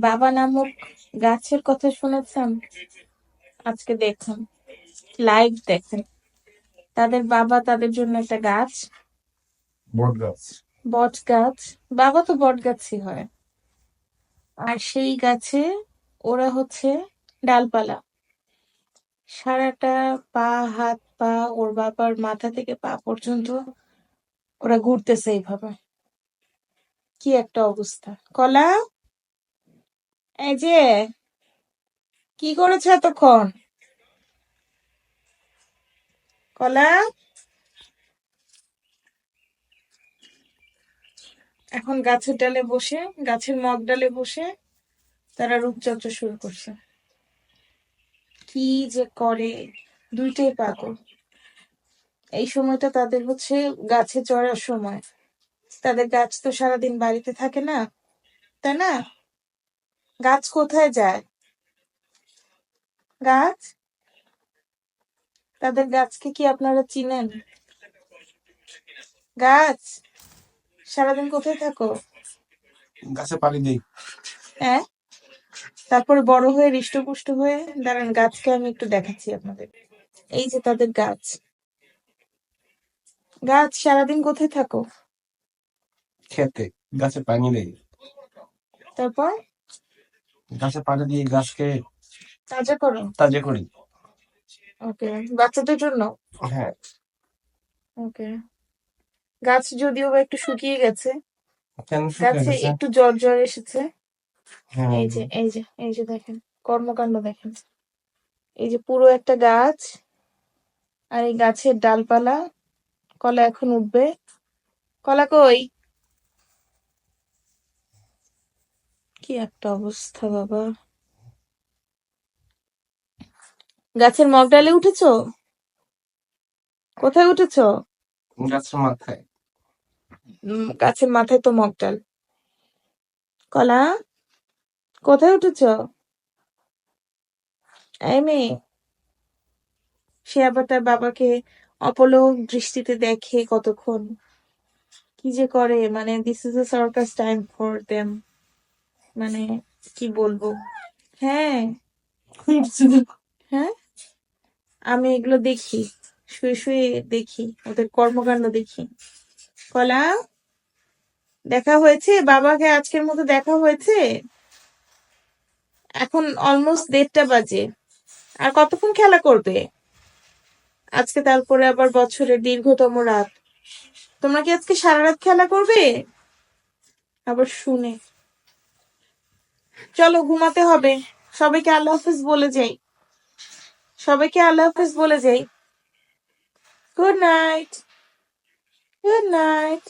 বাবা নামক গাছের কথা শুনেছেন? আজকে দেখুন। লাইভ দেখেন। তাদের বাবা তাদের জন্য একটা গাছ। বট গাছ বট গাছ বাবা তো বট গাছই হয়। আর সেই গাছে ওরা হচ্ছে ডালপালা। সারাটা পা হাত পা ওর বাবার মাথা থেকে পা পর্যন্ত ওরা ঘুরতেছে এইভাবে। কি একটা অবস্থা। কলা? এই যে, কি করেছে এতক্ষণ? কলা? এখন গাছের ডালে বসে, গাছের মগ ডালে বসে তারা রূপচর্চা শুরু করছে। কি যে করে দুইটাই পাগল। এই সময়টা তাদের হচ্ছে গাছে চড়ার সময়। তাদের গাছ তো সারাদিন বাড়িতে থাকে না, তাই না? গাছ কোথায় যায়? গাছ? তাদের গাছকে কি আপনারা চিনেন? গাছ? সারাদিন কোথায় থাকো? গাছে পানি দেই হ্যাঁ? তারপরে বড় হয়ে হৃষ্টপুষ্ট হয়ে দাঁড়ান গাছকে আমি একটু দেখাচ্ছি আপনাদের। এই যে তাদের গাছ। গাছ সারাদিন কোথায় থাকো? খেতে। গাছে পানি দেই তারপর? গাছে পানি দিয়ে গাছকে তাজা করো তাজা করি। ওকে বাচ্চাদের জন্য? হ্যাঁ। ওকে। গাছ যদিও বা একটু শুকিয়ে গেছে গাছে? একটু জ্বর জ্বর এসেছে। হ্যাঁ। এই যে এই যে এই যে দেখেন কর্মকাণ্ড দেখেন। এই যে পুরো একটা গাছ আর এই গাছের ডালপালা কলা এখন উঠবে। কলা কই? কি একটা অবস্থা বাবা? গাছের মগ ডালে উঠেছো? কোথায় উঠেছো? গাছের মাথায়। গাছের মাথায় তো মগ ডাল। কলা কোথায় উঠেছ? এই মেয়ে সে আবার তার বাবাকে অপলক দৃষ্টিতে দেখে কতক্ষণ। কি যে করে মানে this is a circus time for them মানে কি বলব? হ্যাঁ। হ্যাঁ? আমি এগুলো দেখি শুয়ে শুয়ে দেখি ওদের কর্মকাণ্ড দেখি। কলা দেখা হয়েছে? বাবাকে আজকের মতো দেখা হয়েছে? এখন অলমোস্ট দেড়টা বাজে। আর কতক্ষণ খেলা করবে? আজকে তারপরে আবার বছরের দীর্ঘতম রাত। তোমরা কি আজকে সারা রাত খেলা করবে? আবার শুনে। চলো ঘুমাতে হবে। সবাইকে আল্লাহ হাফিজ বলে যাই। সবাইকে আল্লাহ হাফিজ বলে যাই। Good night good night